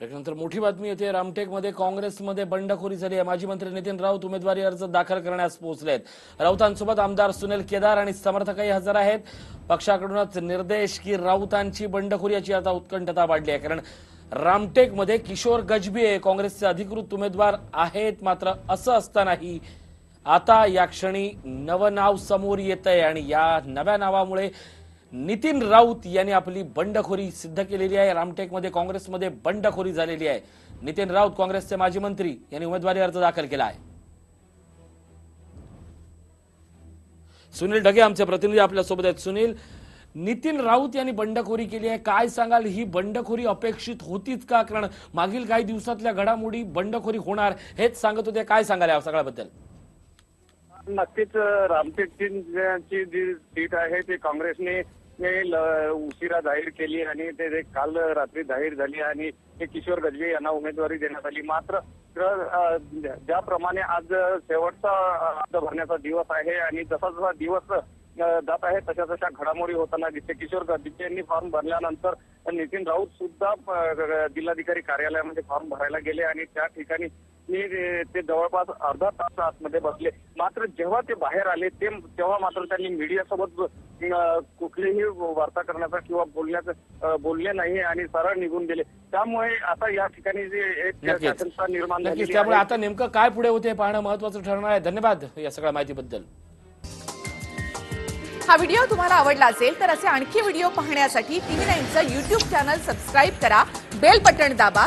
त्यानंतर मोठी बातमी येते रामटेकमध्ये काँग्रेसमध्ये बंडखोरी झाली आहे. माजी मंत्री नितीन राऊत उमेदवारी अर्ज दाखल करण्यास पोहोचले आहेत राऊतांसोबत आमदार सुनील केदार आणि समर्थकही हजर आहेत. पक्षाकडूनच निर्देश की राऊतांची बंडखोरी याची आता उत्कंठता वाढली आहे. कारण रामटेकमध्ये किशोर गजबे काँग्रेसचे अधिकृत उमेदवार आहेत मात्र असं असतानाही आता या क्षणी नवं नाव समोर येत आहे आणि या नव्या नावामुळे नितीन राऊत यांनी आपली बंडखोरी सिद्ध केलेली आहे. रामटेकमध्ये काँग्रेसमध्ये बंडखोरी झालेली आहे. नितीन राऊत काँग्रेसचे माजी मंत्री यांनी उमेदवारी अर्ज दाखल केला आहे. सुनील ढगे आमचे प्रतिनिधी आपल्यासोबत आहेत. सुनील नितीन राऊत यांनी बंडखोरी केली आहे. काय सांगाल? ही बंडखोरी अपेक्षित होतीच का? कारण मागील काही दिवसातल्या घडामोडी बंडखोरी होणार हेच सांगत होते. काय सांगाल या सगळ्याबद्दल? नक्कीच रामटेकची जी सीट आहे ती काँग्रेसने उशिरा जाहीर केली आणि ते ते काल रात्री जाहीर झाली आणि ते किशोर गजबे यांना उमेदवारी देण्यात आली. मात्र ज्याप्रमाणे आज शेवटचा अर्ज भरण्याचा दिवस आहे आणि जसा जसा दिवस जात आहे तशा तशा घडामोडी होताना दिसते. किशोर गजबे यांनी फॉर्म भरल्यानंतर नितीन राऊत सुद्धा जिल्हाधिकारी कार्यालयामध्ये फॉर्म भरायला गेले आणि त्या ठिकाणी ते जवळपास अर्धा तास आतमध्ये बसले. मात्र जेव्हा ते बाहेर आले ते तेव्हा मात्र त्यांनी मीडियासोबत कुठलीही वार्ता करण्याचा किंवा बोलण्याचं बोलले नाही आणि सरळ निघून गेले. त्यामुळे आता या ठिकाणी जे एक. शासनता निर्माण झालेली त्यामुळे. आता नेमकं काय पुढे होते पाहणं महत्वाचं ठरणार आहे. धन्यवाद या सगळ्या माहितीबद्दल. हा व्हिडिओ तुम्हाला आवडला असेल तर असे आणखी व्हिडिओ पाहण्यासाठी टीव्ही नाईनचं युट्यूब चॅनल सबस्क्राईब करा. बेल बटण दाबा.